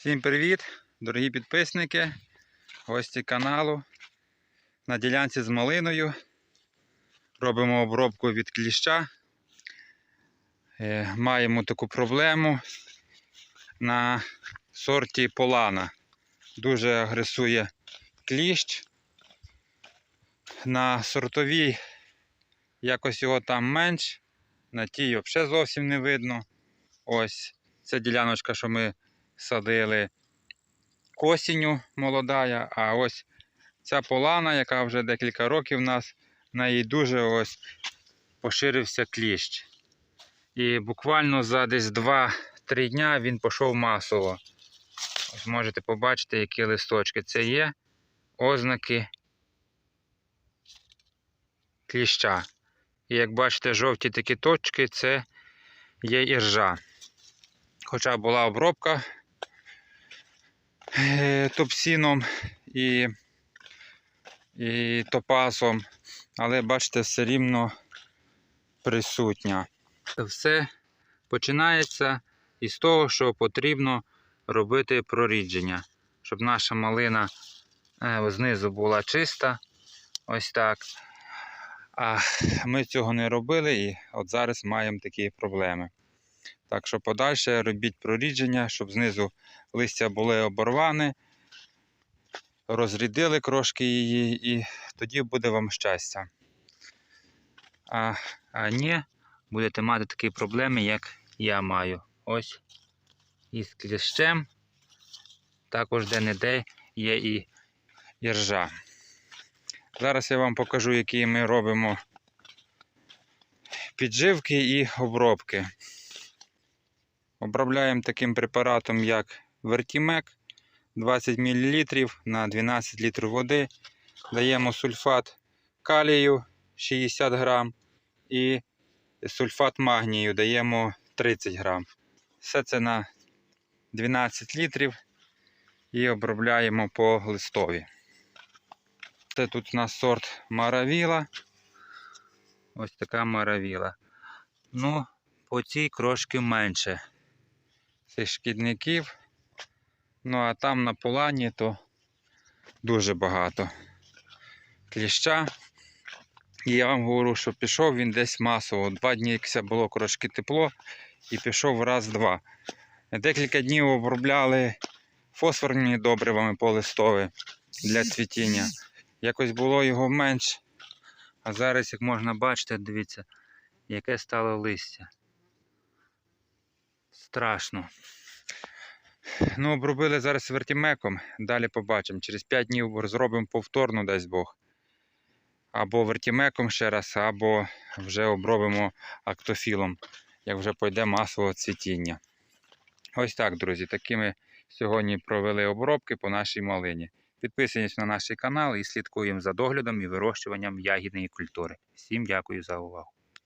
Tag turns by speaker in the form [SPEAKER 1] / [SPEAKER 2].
[SPEAKER 1] Всім привіт, дорогі підписники, гості каналу. На ділянці з малиною. Робимо обробку від кліща. Е, Маємо таку проблему на сорті полана. Дуже агресує кліщ. На сортовій якось його там менш, на тій взагалі зовсім не видно. Ось це діляночка, що ми садили осінню молодая, а ось ця полана, яка вже декілька років у нас, на їй дуже ось поширився кліщ. І буквально за десь 2-3 дня він пішов масово. Ось можете побачити, які листочки. Це є ознаки кліща. І як бачите, жовті такі точки це є іржа. Хоча була обробка топсіном і, і топасом, але бачите, все рівно присутня. Все починається із того, що потрібно робити прорідження, щоб наша малина е, знизу була чиста. Ось так. А ми цього не робили і от зараз маємо такі проблеми. Так що подальше робіть прорідження, щоб знизу листя були оборване, розрідили крошки її, і тоді буде вам щастя. А, а ні, будете мати такі проблеми, як я маю. Ось із кліщем. Також де-не-де є і іржа. Зараз я вам покажу, які ми робимо підживки і обробки. Обробляємо таким препаратом, як Вертімек 20 мл на 12 літрів води. Даємо сульфат калію 60 грам і сульфат магнію даємо 30 грам. Все це на 12 літрів і обробляємо по листові. Це тут у нас сорт маравіла. Ось така маравіла. Ну, по цій крошки менше цих шкідників. Ну а там на полані то дуже багато кліща. І я вам говорю, що пішов він десь масово. Два дні якся було трошки тепло і пішов раз-два. Декілька днів обробляли фосфорними добривами полистові для цвітіння. Якось було його менш. А зараз, як можна бачити, дивіться, яке стало листя. Страшно. Ну, обробили зараз вертімеком, далі побачимо. Через 5 днів зробимо повторно, дасть Бог. Або вертімеком ще раз, або вже обробимо актофілом, як вже пойде масове цвітіння. Ось так, друзі, такими сьогодні провели обробки по нашій малині. Підписуйтесь на наш канал і слідкуємо за доглядом і вирощуванням ягідної культури. Всім дякую за увагу.